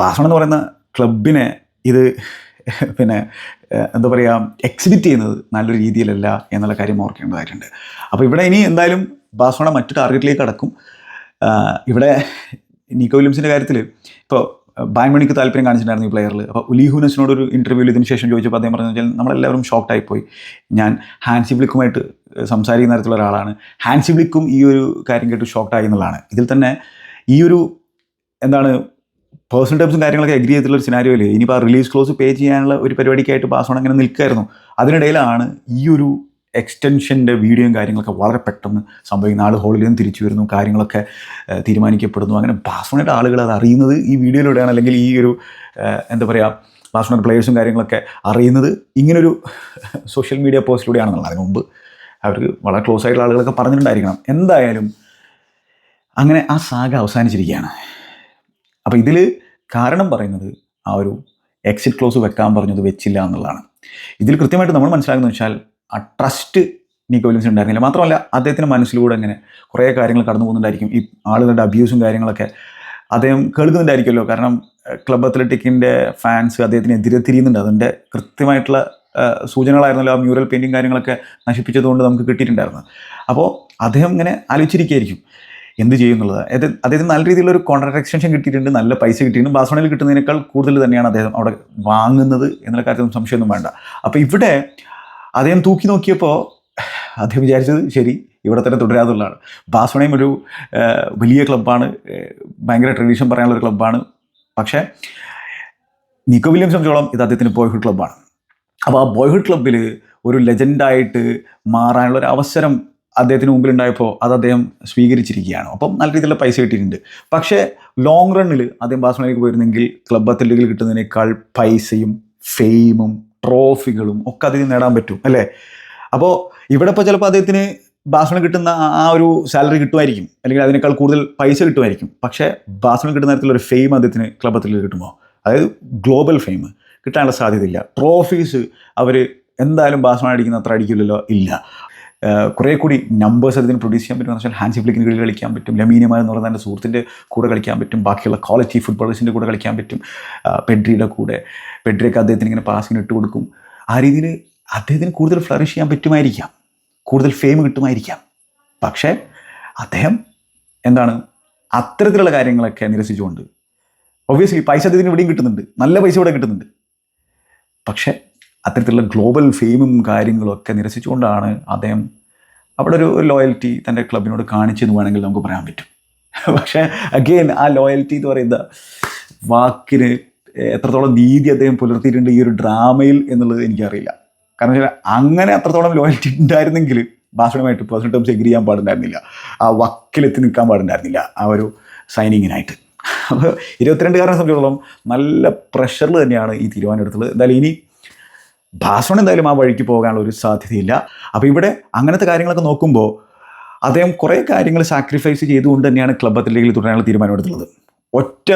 S1: ബാസൺ എന്ന് പറയുന്ന ക്ലബിനെ ഇത് പിന്നെ എന്താ പറയുക എക്സിബിറ്റ് ചെയ്യുന്നത് നല്ലൊരു രീതിയിലല്ല എന്നുള്ള കാര്യം ഓർക്കേണ്ടതായിട്ടുണ്ട്. അപ്പോൾ ഇവിടെ ഇനി എന്തായാലും ബാസോണ മറ്റു ടാർഗറ്റിലേക്ക് കടക്കും ഇവിടെ നിക്കോ വില്യംസിന്റെ കാര്യത്തിൽ ഇപ്പോൾ ബാൻമണിക്ക് താല്പര്യം കാണിച്ചിട്ടുണ്ടായിരുന്നു ഈ പ്ലെയറിൽ അപ്പോൾ ഉലീഹുനസിനോട് ഒരു ഇന്റർവ്യൂവിൽ ഇതിന് ശേഷം ചോദിച്ചപ്പോൾ അദ്ദേഹം പറഞ്ഞു വെച്ചാൽ നമ്മളെല്ലാവരും ഷോക്ക്ഡ് പോയി ഞാൻ ഹാൻസി ബ്ലിക്കുമായിട്ട് സംസാരിക്കുന്ന തരത്തിലുള്ള ഒരാളാണ്. ഹാൻസി ബ്ലിക്കും ഈ ഒരു കാര്യം കേട്ട് ഷോക്ക്ഡ് ആയി എന്നുള്ളതാണ്. ഇതിൽ തന്നെ ഈ ഒരു എന്താണ് പേഴ്സണൽ ടേംസും കാര്യങ്ങളൊക്കെ അഗ്രി ചെയ്തിട്ടുള്ള ഒരു സിനാരിയോ അല്ലേ ഇനിയിപ്പോൾ ആ റിലീസ് ക്ലോസ് പേ ചെയ്യാനുള്ള ഒരു പരിപാടിക്കായിട്ട് പാസ്വേഡ് അങ്ങനെ നിൽക്കുമായിരുന്നു അതിനിടയിലാണ് ഈ ഒരു എക്സ്റ്റൻഷന്റെ വീഡിയോയും കാര്യങ്ങളൊക്കെ വളരെ പെട്ടെന്ന് സംഭവിക്കുന്ന ആൾ ഹോളിൽ നിന്ന് തിരിച്ചു വരുന്നു കാര്യങ്ങളൊക്കെ തീരുമാനിക്കപ്പെടുന്നു. അങ്ങനെ ബാസ്മണിയുടെ ആളുകൾ അത് അറിയുന്നത് ഈ വീഡിയോയിലൂടെയാണ് അല്ലെങ്കിൽ ഈ ഒരു എന്താ പറയുക ബാസ്മണിയുടെ പ്ലേയേഴ്സും കാര്യങ്ങളൊക്കെ അറിയുന്നത് ഇങ്ങനൊരു സോഷ്യൽ മീഡിയ പോസ്റ്റിലൂടെയാണെന്നുള്ളത് അതിന് മുമ്പ് അവർക്ക് വളരെ ക്ലോസ് ആയിട്ടുള്ള ആളുകളൊക്കെ പറഞ്ഞിട്ടുണ്ടായിരിക്കണം. എന്തായാലും അങ്ങനെ ആ സാഗ അവസാനിച്ചിരിക്കുകയാണ്. അപ്പോൾ ഇതിൽ കാരണം പറയുന്നത് ആ ഒരു എക്സിറ്റ് ക്ലോസ് വെക്കാൻ പറഞ്ഞത് വെച്ചില്ല എന്നുള്ളതാണ്. ഇതിൽ കൃത്യമായിട്ട് നമ്മൾ മനസ്സിലാക്കുന്നത് വെച്ചാൽ ആ ട്രസ്റ്റ് നിക്കോ വില്യംസ് ഉണ്ടായിരുന്നില്ല. മാത്രമല്ല അദ്ദേഹത്തിന്റെ മനസ്സിലൂടെ അങ്ങനെ കുറേ കാര്യങ്ങൾ കടന്നു പോകുന്നുണ്ടായിരിക്കും. ഈ ആളുകളുടെ അബ്യൂസും കാര്യങ്ങളൊക്കെ അദ്ദേഹം കേൾക്കുന്നുണ്ടായിരിക്കുമല്ലോ. കാരണം ക്ലബ് അത്ലറ്റിക്കിന്റെ ഫാൻസ് അദ്ദേഹത്തിനെതിരെ തിരിയുന്നുണ്ട്. അതിന്റെ കൃത്യമായിട്ടുള്ള സൂചനകളായിരുന്നല്ലോ ആ മ്യൂറൽ പെയിന്റിങ് കാര്യങ്ങളൊക്കെ നശിപ്പിച്ചതുകൊണ്ട് നമുക്ക് കിട്ടിയിട്ടുണ്ടായിരുന്നു അപ്പോൾ അദ്ദേഹം ഇങ്ങനെ ആലോചിച്ചിരിക്കുകയായിരിക്കും. എന്ത് ചെയ്യും എന്നുള്ളത്? അദ്ദേഹത്തിന് നല്ല രീതിയിലുള്ള ഒരു കോൺട്രാക്ട് എക്സ്റ്റൻഷൻ കിട്ടിയിട്ടുണ്ട്. നല്ല പൈസ കിട്ടിയിട്ടുണ്ട്. ബാസോണയിൽ കിട്ടുന്നതിനേക്കാൾ കൂടുതൽ തന്നെയാണ് അദ്ദേഹം അവിടെ വാങ്ങുന്നത് എന്നുള്ള കാര്യത്തിൽ സംശയമൊന്നും വേണ്ട. അപ്പോൾ ഇവിടെ അദ്ദേഹം തൂക്കി നോക്കിയപ്പോൾ അദ്ദേഹം വിചാരിച്ചത് ശരി ഇവിടെ തന്നെ തുടരാതുള്ളതാണ് ബാസോണയും ഒരു വലിയ ക്ലബ്ബാണ് ഭയങ്കര ട്രഡീഷൻ പറയാനുള്ള ഒരു ക്ലബ്ബാണ് പക്ഷേ നിക്കോ വില്യംസ് സംബന്ധിച്ചോളം ഇത് അദ്ദേഹത്തിന് ബോയ്ഹുഡ് ക്ലബ്ബാണ് അപ്പോൾ ആ ബോയ്ഹുഡ് ക്ലബ്ബിൽ ഒരു ലെജൻഡായിട്ട് മാറാനുള്ള ഒരു അവസരം അദ്ദേഹത്തിന് മുമ്പിൽ ഉണ്ടായപ്പോൾ അത് അദ്ദേഹം സ്വീകരിച്ചിരിക്കുകയാണ്. അപ്പം നല്ല രീതിയിലുള്ള പൈസ കിട്ടിയിട്ടുണ്ട്. പക്ഷേ ലോങ് റണ്ണിൽ അദ്ദേഹം ബാസ്മണിലേക്ക് പോയിരുന്നെങ്കിൽ ക്ലബ് അത്ലറ്റിക്കിൽ കിട്ടുന്നതിനേക്കാൾ പൈസയും ഫെയിമും ട്രോഫികളും ഒക്കെ അതിന് നേടാൻ പറ്റും അല്ലേ? അപ്പോൾ ഇവിടെ ഇപ്പോൾ ചിലപ്പോൾ അദ്ദേഹത്തിന് ബാസ്മണിൽ കിട്ടുന്ന ആ- ഒരു സാലറി കിട്ടുമായിരിക്കും. അല്ലെങ്കിൽ അതിനേക്കാൾ കൂടുതൽ പൈസ കിട്ടുമായിരിക്കും. പക്ഷേ ബാസ്മണിൽ കിട്ടുന്ന തരത്തിലുള്ള ഒരു ഫെയിം അദ്ദേഹത്തിന് ക്ലബ്ബത്തിൽ കിട്ടുമോ? അതായത് ഗ്ലോബൽ ഫെയിം കിട്ടാനുള്ള സാധ്യതയില്ല. ട്രോഫീസ് അവർ എന്തായാലും ബാസ്മൺ അടിക്കുന്ന അത്ര അടിക്കില്ലല്ലോ? ഇല്ല. കുറേ കൂടി നമ്പേഴ്സ് അതിന് പ്രൊഡ്യൂസ് ചെയ്യാൻ പറ്റും. വെച്ചാൽ ഹാൻസി ഫ്ലിക്കിന് കീഴിൽ കളിക്കാൻ പറ്റും. ലമീനിയമാർ എന്ന് പറഞ്ഞാൽ എന്റെ സുഹൃത്തിന്റെ കൂടെ കളിക്കാൻ പറ്റും. ബാക്കിയുള്ള ക്വാളിറ്റി ഫുട്ബോളേഴ്സിന്റെ കൂടെ കളിക്കാൻ പറ്റും. പെഡ്രിയുടെ കൂടെ. പെഡ്രിയൊക്കെ അദ്ദേഹത്തിന് ഇങ്ങനെ പാസിന് ഇട്ട് കൊടുക്കും. ആ രീതിയിൽ അദ്ദേഹത്തിന് കൂടുതൽ ഫ്ലറിഷ് ചെയ്യാൻ പറ്റുമായിരിക്കാം. കൂടുതൽ ഫെയിം കിട്ടുമായിരിക്കാം. പക്ഷേ അദ്ദേഹം എന്താണ്? അത്തരത്തിലുള്ള കാര്യങ്ങളൊക്കെ നിരസിച്ചുകൊണ്ട്. ഒബ്വിയസ്ലി പൈസ അദ്ദേഹത്തിന് ഇവിടെയും കിട്ടുന്നുണ്ട്. നല്ല പൈസ ഇവിടെ കിട്ടുന്നുണ്ട്. പക്ഷേ അത്തരത്തിലുള്ള ഗ്ലോബൽ ഫെയിമും കാര്യങ്ങളൊക്കെ നിരസിച്ചുകൊണ്ടാണ് അദ്ദേഹം അവിടെ ഒരു ലോയൽറ്റി തന്റെ ക്ലബിനോട് കാണിച്ചെന്ന് വേണമെങ്കിൽ നമുക്ക് പറയാൻ പറ്റും. പക്ഷേ അഗെയിൻ ആ ലോയൽറ്റി എന്ന് പറയുന്ന വാക്കിന് എത്രത്തോളം നീതി അദ്ദേഹം പുലർത്തിയിട്ടുണ്ട് ഈ ഒരു ഡ്രാമയിൽ എന്നുള്ളത് എനിക്കറിയില്ല. കാരണം വെച്ചാൽ അങ്ങനെ അത്രത്തോളം ലോയൽറ്റി ഉണ്ടായിരുന്നെങ്കിൽ ഭാഷണമായിട്ട് പേഴ്സണൽ ടേംസ് എഗ്രി ചെയ്യാൻ പാടുണ്ടായിരുന്നില്ല. ആ വക്കിലെത്തി നിൽക്കാൻ പാടുണ്ടായിരുന്നില്ല ആ ഒരു സൈനിങ്ങിനായിട്ട് അപ്പോൾ ഇരുപത്തിരണ്ടുകാരനെ സംബന്ധിച്ചിടത്തോളം നല്ല പ്രഷറിൽ തന്നെയാണ് ഈ തീരുമാനം എടുത്തത്. എന്തായാലും ഇനി ഭാഷണം എന്തായാലും ആ വഴിക്ക് പോകാനുള്ള ഒരു സാധ്യതയില്ല. അപ്പോൾ ഇവിടെ അങ്ങനത്തെ കാര്യങ്ങളൊക്കെ നോക്കുമ്പോൾ അദ്ദേഹം കുറേ കാര്യങ്ങൾ സാക്രിഫൈസ് ചെയ്തുകൊണ്ട് തന്നെയാണ് ക്ലബ് അത്ലറ്റിക്കിൽ തുടരാനുള്ള തീരുമാനമെടുത്തുള്ളത്. ഒറ്റ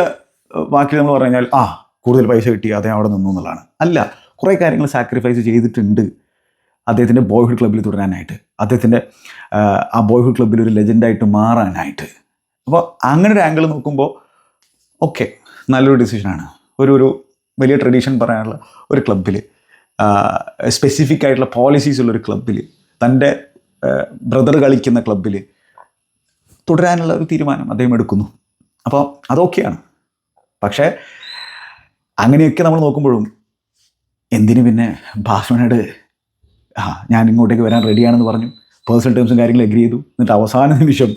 S1: വാക്കിൽ നമ്മൾ പറഞ്ഞു കഴിഞ്ഞാൽ ആ കൂടുതൽ പൈസ കിട്ടി അദ്ദേഹം അവിടെ നിന്നു എന്നുള്ളതാണ്. അല്ല കുറേ കാര്യങ്ങൾ സാക്രിഫൈസ് ചെയ്തിട്ടുണ്ട് അദ്ദേഹത്തിന്റെ ബോയ്ഹുഡ് ക്ലബ്ബിൽ തുടരാനായിട്ട്. അദ്ദേഹത്തിന്റെ ആ ബോയ്ഹുഡ് ക്ലബ്ബിൽ ഒരു ലെജൻഡായിട്ട് മാറാനായിട്ട്. അപ്പോൾ അങ്ങനെ ഒരു ആംഗിൾ നോക്കുമ്പോൾ ഓക്കെ നല്ലൊരു ഡിസിഷനാണ് ഒരു ഒരു വലിയ ട്രഡീഷൻ പറയാനുള്ള ഒരു ക്ലബിൽ സ്പെസിഫിക് ആയിട്ടുള്ള പോളിസീസ് ഉള്ള ഒരു ക്ലബിൽ തന്റെ ബ്രദർ കളിക്കുന്ന ക്ലബിൽ തുടരാനുള്ള ഒരു തീരുമാനം അദ്ദേഹം എടുക്കുന്നു. അപ്പോൾ അതൊക്കെയാണ്. പക്ഷേ അങ്ങനെയൊക്കെ നമ്മൾ നോക്കുമ്പോഴും എന്തിനു പിന്നെ ബാസ്മനോട് ആ ഞാൻ ഇങ്ങോട്ടേക്ക് വരാൻ റെഡിയാണെന്ന് പറഞ്ഞു പേഴ്സണൽ ടേംസും കാര്യങ്ങളും എഗ്രി ചെയ്തു. എന്നിട്ട് അവസാന നിമിഷം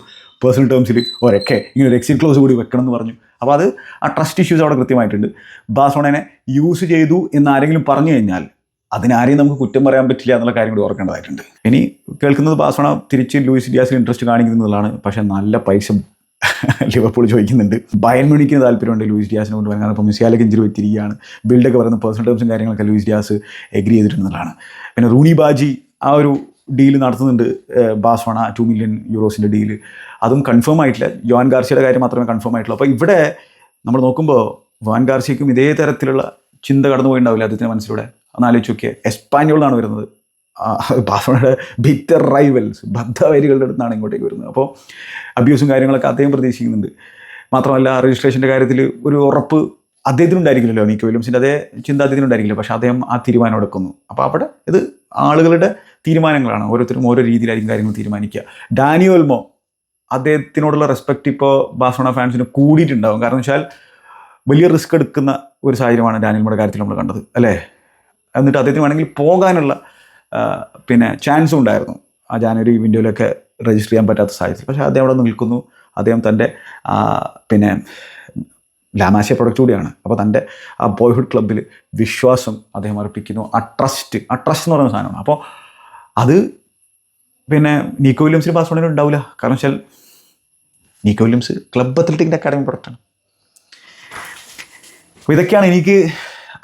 S1: പേഴ്സണൽ ടേംസിൽ ഒരൊക്കെ ഇങ്ങനെ ഒരു എക്സിറ്റ് ക്ലോസ് കൂടി വെക്കണം എന്ന് പറഞ്ഞു. അപ്പോൾ അത് ആ ട്രസ്റ്റ് ഇഷ്യൂസ് അവിടെ കൃത്യമായിട്ടുണ്ട്. ബാസോണനെ യൂസ് ചെയ്തു എന്ന് ആരെങ്കിലും പറഞ്ഞു കഴിഞ്ഞാൽ അതിനാരെയും നമുക്ക് കുറ്റം പറയാൻ പറ്റില്ല എന്നുള്ള കാര്യം കൂടി ഓർക്കേണ്ടതായിട്ടുണ്ട്. ഇനി കേൾക്കുന്നത് ബാസോണ തിരിച്ച് ലൂയിസ് ഡിയാസിൽ ഇൻട്രസ്റ്റ് കാണിക്കുന്നതാണ് പക്ഷേ നല്ല പൈസ ലിവർപൂൾ ചോദിക്കുന്നുണ്ട്. ബയൻ മ്യൂണിക്കിന് താല്പര്യമുണ്ട് ലൂയിസ് ഡിയാസിനെ കൊണ്ട് വരാൻ ഇപ്പോൾ മിസിയാലൊക്കെ ഇഞ്ചുറി വെച്ചിരിക്കുകയാണ്. ബിൽഡൊക്കെ പറയുന്ന പേഴ്സണൽ ടേംസും കാര്യങ്ങളൊക്കെ ലൂയിസ് ഡിയാസ് എഗ്രി ചെയ്തിട്ടുള്ളതാണ് പിന്നെ റൂണി ബാജി ആ ഒരു ഡീൽ നടത്തുന്നുണ്ട് ബാസ്വണ ടു മില്യൺ യൂറോസിന്റെ ഡീൽ അതും കൺഫേം ആയിട്ടില്ല. യോൻ ഗാർസിയുടെ കാര്യം മാത്രമേ കൺഫേം ആയിട്ടുള്ളൂ. അപ്പോൾ ഇവിടെ നമ്മൾ നോക്കുമ്പോൾ വാൻ ഗാർസിയക്കും ഇതേ തരത്തിലുള്ള ചിന്ത കടന്നു പോയിട്ടുണ്ടാവില്ല അദ്ദേഹത്തിന്റെ മനസ്സിലൂടെ. ഒന്ന് ആലോചിച്ച് എസ്പാനിയോളാണ് വരുന്നത്. ബാസോണയുടെ ബിറ്റർ റൈവൽസ് ബദ്ധവരികളുടെ അടുത്താണ് ഇങ്ങോട്ടേക്ക് വരുന്നത്. അപ്പോൾ അബ്യൂസും കാര്യങ്ങളൊക്കെ അദ്ദേഹം പ്രതീക്ഷിക്കുന്നുണ്ട്. മാത്രമല്ല രജിസ്ട്രേഷന്റെ കാര്യത്തിൽ ഒരു ഉറപ്പ് അദ്ദേഹത്തിനുണ്ടായിരിക്കില്ലല്ലോ നിക്കോ വില്യംസിന്റെ അതേ ചിന്ത അദ്ദേഹത്തിനുണ്ടായിരിക്കില്ല. പക്ഷേ അദ്ദേഹം ആ തീരുമാനം എടുക്കുന്നു. അപ്പോൾ അവിടെ ഇത് ആളുകളുടെ തീരുമാനങ്ങളാണ്. ഓരോരുത്തരും ഓരോ രീതിയിലായിരിക്കും കാര്യങ്ങൾ തീരുമാനിക്കുക. ഡാനിയോൽമോ അദ്ദേഹത്തിനോടുള്ള റെസ്പെക്റ്റ് ഇപ്പോൾ ബാസോണ ഫാൻസിന് കൂടിയിട്ടുണ്ടാകും കാരണം വെച്ചാൽ വലിയ റിസ്ക് എടുക്കുന്ന ഒരു സാഹചര്യമാണ് ഡാനിയൽമോയുടെ കാര്യത്തിൽ നമ്മൾ കണ്ടത്. അല്ലേ? എന്നിട്ട് അദ്ദേഹത്തിന് വേണമെങ്കിൽ പോകാനുള്ള പിന്നെ ചാൻസും ഉണ്ടായിരുന്നു. ആ ജാനുവരി വിൻഡോയിലൊക്കെ രജിസ്റ്റർ ചെയ്യാൻ പറ്റാത്ത സാഹചര്യം പക്ഷേ അദ്ദേഹം അവിടെ നിൽക്കുന്നു. അദ്ദേഹം തന്റെ പിന്നെ ലാമാശയ പ്രൊഡക്റ്റ് കൂടിയാണ്. അപ്പോൾ തന്റെ ആ ബോയ്ഹുഡ് ക്ലബ്ബിൽ വിശ്വാസം അദ്ദേഹം അർപ്പിക്കുന്നു. ആ ട്രസ്റ്റ് ആ ട്രസ്റ്റ് എന്ന് പറയുന്ന സാധനമാണ്. അപ്പോൾ അത് പിന്നെ നീക്കോ വില്യംസിന് പാസ്പോർട്ടിന് ഉണ്ടാവില്ല. കാരണം വെച്ചാൽ നീക്കോ വില്യംസ് ക്ലബ് അത്ലറ്റിക്കിന്റെ അക്കാഡമി പ്രൊഡക്റ്റാണ് അപ്പോൾ ഇതൊക്കെയാണ് എനിക്ക്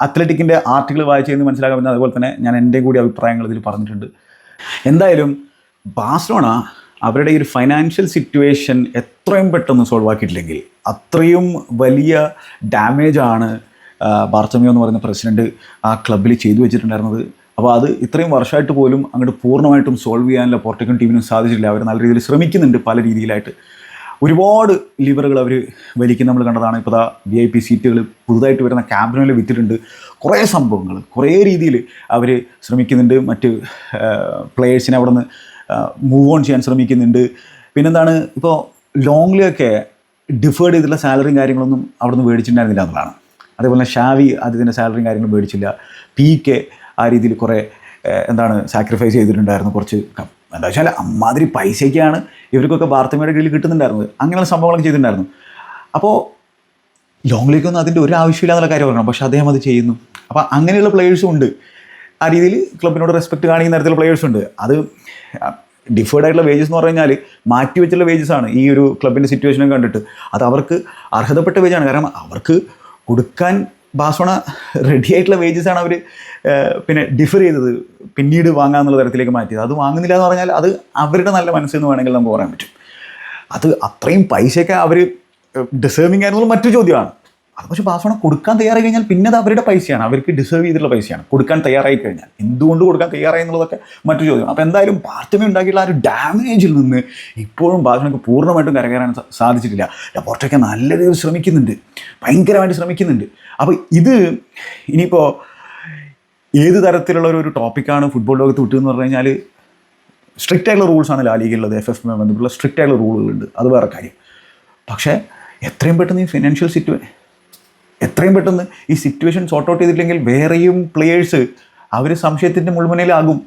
S1: അത്ലറ്റിക്കിന്റെ ആർട്ടിക്കിൾ വായിച്ചതെന്ന് മനസ്സിലാക്കാൻ പറ്റുന്നത് അതുപോലെ തന്നെ ഞാൻ എന്റെ കൂടി അഭിപ്രായങ്ങൾ ഇതിൽ പറഞ്ഞിട്ടുണ്ട്. എന്തായാലും ബാഴ്സലോണ അവരുടെ ഈ ഒരു ഫൈനാൻഷ്യൽ സിറ്റുവേഷൻ എത്രയും പെട്ടെന്ന് സോൾവ് ആക്കിയിട്ടില്ലെങ്കിൽ അത്രയും വലിയ ഡാമേജാണ് ബാർത്തമിയോ എന്ന് പറയുന്ന പ്രസിഡന്റ് ആ ക്ലബ്ബിൽ ചെയ്തു വെച്ചിട്ടുണ്ടായിരുന്നത്. അപ്പോൾ അത് ഇത്രയും വർഷമായിട്ട് പോലും അങ്ങോട്ട് പൂർണമായിട്ടും സോൾവ് ചെയ്യാനുള്ള പോർട്ടുഗൽ ടീമിനും സാധിച്ചിട്ടില്ല. അവർ നല്ല രീതിയിൽ ശ്രമിക്കുന്നുണ്ട് പല രീതിയിലായിട്ട്. ഒരുപാട് ലിവറുകൾ അവർ വലിക്കുന്ന നമ്മൾ കണ്ടതാണ് ഇപ്പോൾ ദാ വി ഐ പി സീറ്റുകൾ പുതുതായിട്ട് വരുന്ന ക്യാബിനുകൾ വിറ്റിട്ടുണ്ട് കുറേ സംഭവങ്ങൾ കുറേ രീതിയിൽ അവർ ശ്രമിക്കുന്നുണ്ട്. മറ്റ് പ്ലെയേഴ്സിനെ അവിടെ നിന്ന് മൂവ് ഓൺ ചെയ്യാൻ ശ്രമിക്കുന്നുണ്ട്. പിന്നെന്താണ് ഇപ്പോൾ ലോങ്ലിയൊക്കെ ഡിഫേർഡ് ചെയ്തിട്ടുള്ള സാലറിയും കാര്യങ്ങളൊന്നും അവിടെ നിന്ന് മേടിച്ചിട്ടുണ്ടായിരുന്നില്ല എന്നുള്ളതാണ്. അതേപോലെ തന്നെ ഷാവി ആദ്യത്തിന്റെ സാലറിയും കാര്യങ്ങളും മേടിച്ചില്ല. പി കെ ആ രീതിയിൽ കുറേ എന്താണ് സാക്രിഫൈസ് ചെയ്തിട്ടുണ്ടായിരുന്നു കുറച്ച് എന്താ വെച്ചാൽ അമ്മാതിരി പൈസയ്ക്കാണ് ഇവർക്കൊക്കെ ബാർത്തമയുടെ കീഴിൽ കിട്ടുന്നുണ്ടായിരുന്നത്. അങ്ങനെയുള്ള സംഭവങ്ങളൊക്കെ ചെയ്തിട്ടുണ്ടായിരുന്നു. അപ്പോൾ ലോങ് ലീഗൊന്നും അതിന്റെ ഒരു ആവശ്യമില്ലാന്നുള്ള കാര്യം പറയണം പക്ഷേ അദ്ദേഹം അത് ചെയ്യുന്നു. അപ്പോൾ അങ്ങനെയുള്ള പ്ലേയേഴ്സും ഉണ്ട്. ആ രീതിയിൽ ക്ലബിനോട് റെസ്പെക്ട് കാണിക്കുന്ന തരത്തിലുള്ള പ്ലേയേഴ്സ് ഉണ്ട്. അത് ഡിഫേർഡ് ആയിട്ടുള്ള വേജസ് എന്ന് പറഞ്ഞു കഴിഞ്ഞാൽ മാറ്റി വെച്ചുള്ള വേജസ് ആണ് ഈ ഒരു ക്ലബിന്റെ സിറ്റുവേഷനും കണ്ടിട്ട്. അത് അവർക്ക് അർഹതപ്പെട്ട വേജാണ് കാരണം അവർക്ക് കൊടുക്കാൻ ബാസോണ റെഡി ആയിട്ടുള്ള വേജസ് ആണ് അവർ പിന്നെ ഡിഫർ ചെയ്തത്. പിന്നീട് വാങ്ങാമെന്നുള്ള തരത്തിലേക്ക് മാറ്റിയത്. അത് വാങ്ങുന്നില്ല എന്ന് പറഞ്ഞാൽ അത് അവരുടെ നല്ല മനസ്സെന്ന് വേണമെങ്കിൽ നമുക്ക് പറയാൻ പറ്റും. അത് അത്രയും പൈസയൊക്കെ അവർ ഡിസേർവിങ് ആയിരുന്നുള്ള മറ്റു ചോദ്യമാണ്. അത് പക്ഷേ ബാസോണ കൊടുക്കാൻ തയ്യാറായി കഴിഞ്ഞാൽ പിന്നെ അത് അവരുടെ പൈസയാണ്. അവർക്ക് ഡിസേർവ് ചെയ്തിട്ടുള്ള പൈസയാണ്. കൊടുക്കാൻ തയ്യാറായി കഴിഞ്ഞാൽ എന്തുകൊണ്ട് കൊടുക്കാൻ തയ്യാറായി എന്നുള്ളതൊക്കെ മറ്റൊരു ചോദ്യമാണ്. അപ്പോൾ എന്തായാലും പാർട്ടിമി ഉണ്ടാക്കിയിട്ടുള്ള ആ ഒരു ഡാമേജിൽ നിന്ന് ഇപ്പോഴും ബാസോണക്ക് പൂർണമായിട്ടും കരകയറാൻ സാധിച്ചിട്ടില്ല. ലപ്പോർട്ടൊക്കെ നല്ല രീതിയിൽ ശ്രമിക്കുന്നുണ്ട്. ഭയങ്കരമായിട്ട് ശ്രമിക്കുന്നുണ്ട്. അപ്പോൾ ഇത് ഇനിയിപ്പോൾ ഏത് തരത്തിലുള്ള ഒരു- ടോപ്പിക്കാണ് ഫുട്ബോൾ ലോകത്ത് വിട്ടതെന്ന് പറഞ്ഞു കഴിഞ്ഞാൽ സ്ട്രിക്റ്റ് ആയിട്ടുള്ള റൂൾസാണ് ലാലിഗുള്ളത് എഫ് എഫ് ബന്ധപ്പെട്ടുള്ള സ്ട്രിക്റ്റ് ആയിട്ടുള്ള റൂളുകളുണ്ട് അത് വേറെ കാര്യം. പക്ഷേ എത്രയും പെട്ടെന്ന് ഈ ഫിനാൻഷ്യൽ സിറ്റുവേ എത്രയും പെട്ടെന്ന് ഈ സിറ്റുവേഷൻ സോർട്ട് ഔട്ട് ചെയ്തിട്ടില്ലെങ്കിൽ വേറെയും പ്ലേയേഴ്സ് അവർ സംശയത്തിന്റെ മുൾമുനയിലാകും.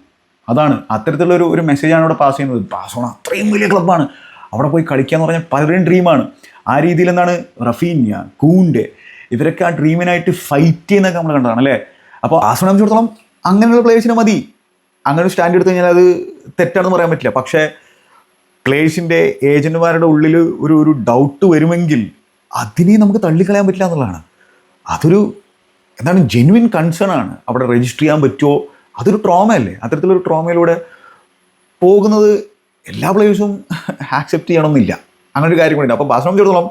S1: അതാണ് അത്തരത്തിലുള്ള ഒരു മെസ്സേജാണ് ഇവിടെ പാസ് ചെയ്യുന്നത്. ബാസോണ അത്രയും വലിയ ക്ലബ്ബാണ് അവിടെ പോയി കളിക്കുക എന്ന് പറഞ്ഞാൽ പലരുടെയും ഡ്രീമാണ് ആ രീതിയിൽ എന്താണ്? റഫീന്യ കൂണ്ടെ ഇവരൊക്കെ ആ ഡ്രീമിനായിട്ട് ഫൈറ്റ് ചെയ്യുന്നതൊക്കെ നമ്മൾ കണ്ടതാണ് അല്ലേ? അപ്പോൾ ബാസോണെ സംബന്ധിച്ചിടത്തോളം അങ്ങനെയുള്ള പ്ലേയേഴ്സിന് മതി. അങ്ങനെ ഒരു സ്റ്റാൻഡ് എടുത്തു കഴിഞ്ഞാൽ അത് തെറ്റാണെന്ന് പറയാൻ പറ്റില്ല. പക്ഷേ പ്ലേയേഴ്സിന്റെ ഏജന്റുമാരുടെ ഉള്ളിൽ ഒരു ഒരു ഡൗട്ട് വരുമെങ്കിൽ അതിനെ നമുക്ക് തള്ളിക്കളയാൻ പറ്റില്ല എന്നുള്ളതാണ്. അതൊരു എന്താണ് ജെന്വിൻ കൺസേൺ ആണ്. അവിടെ രജിസ്റ്റർ ചെയ്യാൻ പറ്റുമോ അതൊരു ട്രോമ അല്ലേ? അത്തരത്തിലൊരു ട്രോമയിലൂടെ പോകുന്നത് എല്ലാ പ്ലേയേഴ്സും ആക്സെപ്റ്റ് ചെയ്യണമെന്നില്ല. അങ്ങനെ ഒരു കാര്യം കൂടി അപ്പോൾ ബാസ്ലോം സംബന്ധിച്ചിടത്തോളം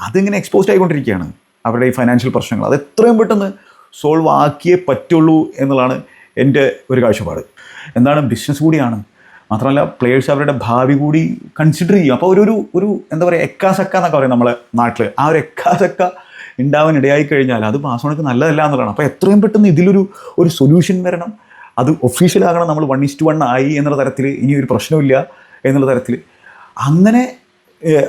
S1: അതിങ്ങനെ എക്സ്പോസ്ഡ് ആയിക്കൊണ്ടിരിക്കുകയാണ് അവരുടെ ഈ ഫൈനാൻഷ്യൽ പ്രശ്നങ്ങൾ. അത് എത്രയും പെട്ടെന്ന് സോൾവ് ആക്കിയേ പറ്റുള്ളൂ എന്നുള്ളതാണ് എന്റെ ഒരു കാഴ്ചപ്പാട്. എന്താണ് ബിസിനസ് കൂടിയാണ്. മാത്രമല്ല പ്ലേയേഴ്സ് അവരുടെ ഭാവി കൂടി കൺസിഡർ ചെയ്യും. അപ്പോൾ ഒരു ഒരു എന്താ പറയുക എക്കാസക്ക എന്നൊക്കെ പറയും നമ്മളെ നാട്ടിൽ ആ ഒരു എക്കാസക്ക ഉണ്ടാവാൻ ഇടയായി കഴിഞ്ഞാൽ അത് ബാസോണക്ക് നല്ലതല്ല എന്നുള്ളതാണ്. അപ്പോൾ എത്രയും പെട്ടെന്ന് ഇതിലൊരു ഒരു സൊല്യൂഷൻ വരണം. അത് ഒഫീഷ്യലാകണം നമ്മൾ വൺ ഇസ്റ്റ് വൺ ആയി എന്നുള്ള തരത്തിൽ ഇനി ഒരു പ്രശ്നമില്ല എന്നുള്ള തരത്തിൽ അങ്ങനെ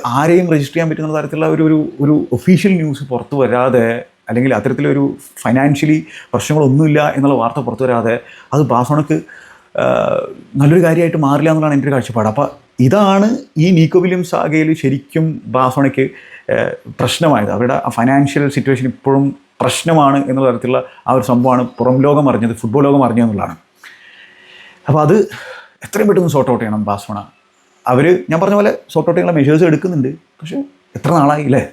S1: ആരെയും രജിസ്റ്റർ ചെയ്യാൻ പറ്റുന്ന തരത്തിലുള്ള ഒരു ഒരു ഒരു ഒഫീഷ്യൽ ന്യൂസ് പുറത്തു വരാതെ അല്ലെങ്കിൽ അത്തരത്തിലൊരു ഫൈനാൻഷ്യലി പ്രശ്നങ്ങളൊന്നുമില്ല എന്നുള്ള വാർത്ത പുറത്തു വരാതെ അത് ബാസോണക്ക് നല്ലൊരു കാര്യമായിട്ട് മാറില്ല എന്നുള്ളതാണ് എന്റെ ഒരു കാഴ്ചപ്പാട്. അപ്പോൾ ഇതാണ് ഈ നീക്കോ വില്യംസ് ആകയിൽ ശരിക്കും ബാസോണയ്ക്ക് പ്രശ്നമായത്. അവരുടെ ഫൈനാൻഷ്യൽ സിറ്റുവേഷൻ ഇപ്പോഴും പ്രശ്നമാണ് എന്നുള്ള തരത്തിലുള്ള ആ ഒരു സംഭവമാണ് പുറം ലോകം അറിഞ്ഞത് ഫുട്ബോൾ ലോകം അറിഞ്ഞതെന്നുള്ളതാണ് അപ്പോൾ അത് എത്രയും പെട്ടെന്ന് സോർട്ട് ഔട്ട് ചെയ്യണം ബാസ്വണ അവർ ഞാൻ പറഞ്ഞ പോലെ സോർട്ട് ഔട്ട് ചെയ്യാനുള്ള മെഷേഴ്സ് എടുക്കുന്നുണ്ട്. പക്ഷേ എത്ര നാളായില്ലേ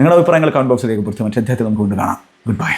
S1: നിങ്ങളുടെ അഭിപ്രായങ്ങൾ കമന്റ് ബോക്സിൽ രേഖപ്പെടുത്തി മറ്റേ അദ്ദേഹത്തെ നമുക്ക് കൊണ്ട് കാണാം. Good bye